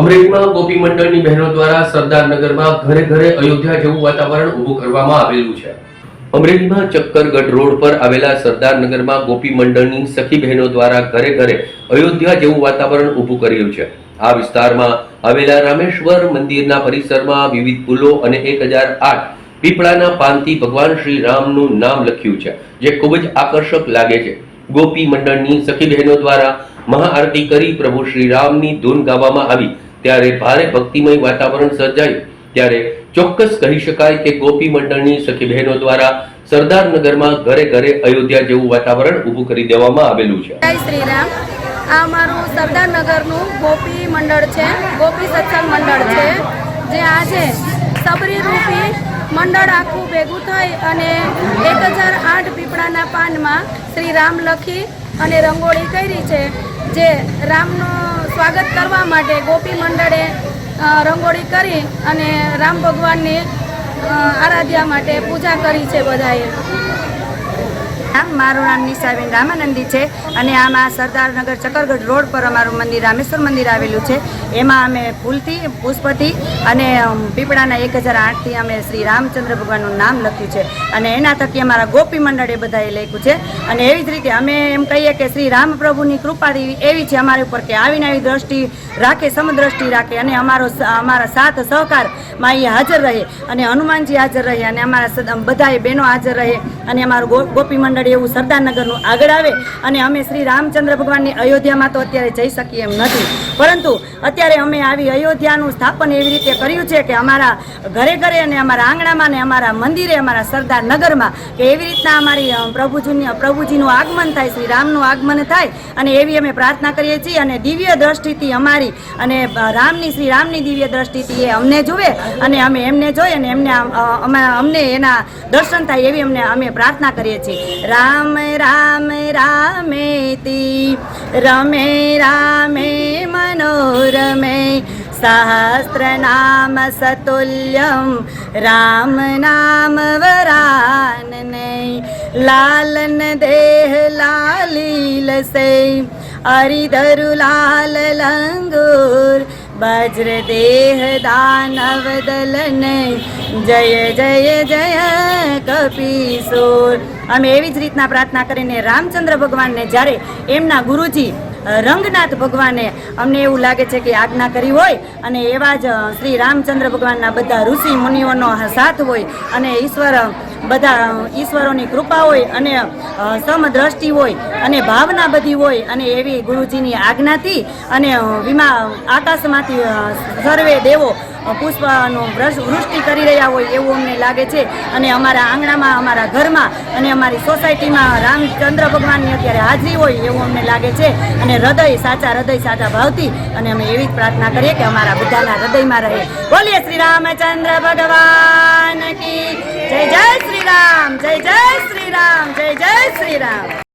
અમરેલીમાં ગોપી મંડળની બહેનો દ્વારા સરદારનગરમાં ઘરે ઘરે અયોધ્યા જેવું વાતાવરણ ઊભું કરવામાં આવેલું છે. અમરેલીમાં ચક્કરગઢ રોડ પર આવેલા સરદારનગરમાં ગોપી મંડળની સખી બહેનો દ્વારા ઘરે ઘરે અયોધ્યા જેવું વાતાવરણ ઊભું કર્યું છે. આ વિસ્તારમાં આવેલા રામેશ્વર મંદિરના પરિસરમાં વિવિધ પુલો અને એક હજાર આઠ પીપળાના પાનથી ભગવાન શ્રી રામનું નામ લખ્યું છે, જે ખૂબ જ આકર્ષક લાગે છે. ગોપી મંડળની સખી બહેનો દ્વારા મહાઆરતી કરી પ્રભુ શ્રી રામની ધૂન ગાવામાં આવી ત્યારે ભારે ભક્તિમય વાતાવરણ સર્જાયું. ત્યારે ચોક્કસ કહી શકાય કે ગોપી મંડળની સખી બહેનો દ્વારા સરદારનગરમાં ઘરે ઘરે અયોધ્યા જેવું વાતાવરણ ઊભું કરી દેવામાં આવેલું છે. જય શ્રી રામ. આ અમારું સરદારનગરનું ગોપી મંડળ છે, ગોપી સત્સંગ મંડળ છે, જે આજે સબરી રૂપી મંડળ આખું ભેગું થઈ અને એક હજાર આઠ પીપળાના પાનમાં શ્રી રામ લખી અને રંગોળી કરી છે, જે રામનું સ્વાગત કરવા માટે ગોપી મંડળે રંગોળી કરી અને રામ ભગવાનની આરાધ્યા માટે પૂજા કરી છે બધાએ. નામ, મારું નામ નિશાબેન રામાનંદી છે અને આમાં સરદારનગર ચકરગઢ રોડ પર અમારું મંદિર, રામેશ્વર મંદિર આવેલું છે. એમાં અમે ફૂલથી, પુષ્પથી અને પીપળાના એક હજાર આઠથી અમે શ્રી રામચંદ્ર ભગવાનનું નામ લખ્યું છે. અને એના થકી અમારા ગોપી મંડળે બધાએ લખ્યું છે. અને એવી જ રીતે અમે એમ કહીએ કે શ્રી રામ પ્રભુની કૃપા એવી છે અમારી ઉપર કે આવીને આવી દ્રષ્ટિ રાખે, સમદ્રષ્ટિ રાખે અને અમારો અમારા સાથ સહકારમાં એ હાજર રહે અને હનુમાનજી હાજર રહે અને અમારા બધાએ બહેનો હાજર રહે અને અમારું ગોપી મંડળ એવું સરદારનગરનું આગળ આવે અને અમે શ્રી રામચંદ્ર ભગવાનની અયોધ્યામાં તો અત્યારે જઈ શકીએ એમ નથી. પરંતુ અત્યારે અમે આવી અયોધ્યાનું સ્થાપન એવી રીતે કર્યું છે કે અમારા ઘરે ઘરે અને અમારા આંગણામાં ને અમારા મંદિરે, અમારા સરદારનગરમાં કે એવી રીતના અમારી પ્રભુજીની પ્રભુજીનું આગમન થાય, શ્રી રામનું આગમન થાય અને એવી અમે પ્રાર્થના કરીએ છીએ અને દિવ્ય દ્રષ્ટિથી અમારી અને રામની, શ્રી રામની દિવ્ય દ્રષ્ટિથી એ અમને જુએ અને અમે એમને જોઈ અને એમને અમને એના દર્શન થાય એવી અમને અમે પ્રાર્થના કરીએ છીએ. राम राम रामेति। रमे रामे मनोरमे। सहस्रनाम सतुल्यं। राम नाम वरानने। लालन देह ला अरिधरु लाल लङ्गूर લંગુર વજ્ર દેહ દાનવ દલને જય જય જય કપિસોર અમે એવી જ રીતના પ્રાર્થના કરીને રામચંદ્ર ભગવાનને જ્યારે એમના ગુરુજી રંગનાથ ભગવાને અમને એવું લાગે છે કે આજ્ઞા કરી હોય અને એવા જ શ્રી રામચંદ્ર ભગવાનના બધા ઋષિ મુનિઓનો સાથ હોય અને ઈશ્વર બધા ઈશ્વરોની કૃપા હોય અને સમદ્રષ્ટિ હોય અને ભાવના બધી હોય અને એવી ગુરુજીની આજ્ઞાથી અને વિમા, આકાશમાંથી સર્વે દેવો પુષ્પનું વૃષ- વૃષ્ટિ કરી રહ્યા હોય એવું અમને લાગે છે. અને અમારા આંગણામાં, અમારા ઘરમાં અને અમારી સોસાયટીમાં રામચંદ્ર ભગવાનની અત્યારે હાજરી હોય એવું અમને લાગે છે. અને હૃદય સાચા હૃદય સાચા ભાવથી અને અમે એવી જ પ્રાર્થના કરીએ કે અમારા બધાના હૃદયમાં રહે. બોલીએ શ્રી રામચંદ્ર ભગવાન કી. જય જય શ્રી રામ, જય જય શ્રી રામ, જય જય શ્રી રામ.